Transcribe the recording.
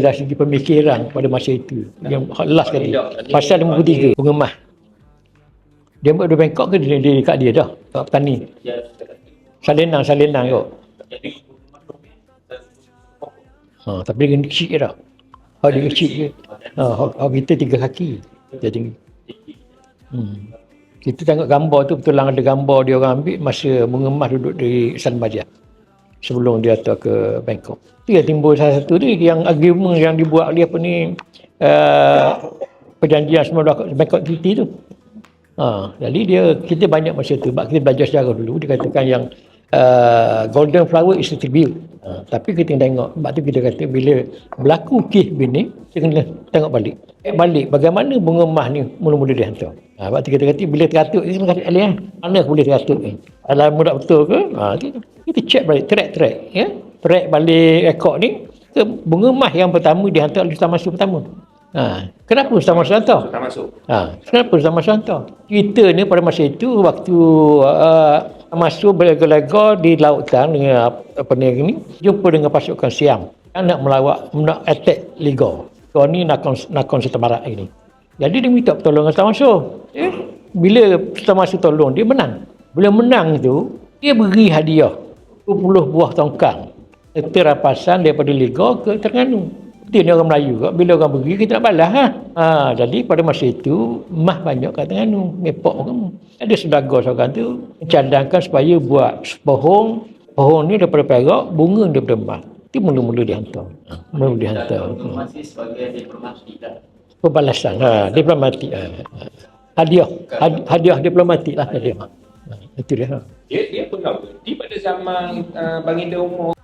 dari segi pemikiran pada masa itu. Yang last sekali. Pasal 53 pengemah. Dia buat di Bangkok ke dia, dia dekat dia dah? Kat petani? Salenang salenang kot. Ha, tapi dia kecil je dah ha, dia kecil je ha, hak kita tiga kaki. Dia tinggi. Hmm. kita tengok gambar tu betul lah ada gambar dia orang ambil masa mengemah duduk di San Baja sebelum dia hantar ke Bangkok. Tu yang timbul salah satu tu yang argument yang dibuat oleh apa ni uh, perjanjian semua Bangkok Treaty tu. Ha, jadi dia kita banyak masa tu sebab kita belajar sejarah dulu dia katakan yang uh, golden flower is a tribute. Ha, tapi kita tengok sebab tu kita kata bila berlaku kes bini kita kena tengok balik. Eh, balik bagaimana bunga emas ni mula-mula dihantar. Ha, sebab kita kata bila teratur kita kena kata alih eh, mana aku boleh teratur ni. Alam mudah betul ke? Ha, kita, kita check balik track-track ya. Track balik rekod ni ke bunga emas yang pertama dihantar oleh Sultan Mansur pertama. Ha, kenapa Sultan Mansur hantar? Masuk. Ha, kenapa Sultan Mansur hantar? Kita ni pada masa itu waktu uh, masuk berlega-lega di lautan dengan apa ni ni jumpa dengan pasukan Siam yang nak melawat nak attack Liga. Kau ni nakon nakon Barat ini. Jadi dia minta pertolongan Sultan Mansur. Eh, bila Sultan Mansur tolong dia menang. Bila menang tu dia beri hadiah 20 buah tongkang serta rapasan daripada Liga ke Terengganu. Dia ni orang Melayu kak. Bila orang pergi, kita nak balas ha? ha jadi pada masa itu, mah banyak kat Terengganu. Mepok kamu. Ada sedagar seorang tu, mencadangkan supaya buat pohon, pohon ni daripada perak, bunga daripada emas. Itu mula-mula dihantar. Ha, mula-mula dihantar. Masih sebagai diplomatik lah. Pembalasan. Ha, diplomatik. Ha, ha. Hadiah. Hadi- Hadiah diplomatik lah. Hadiah. Ha, itu dia. Dia dia pernah berhenti pada zaman uh, Baginda Umar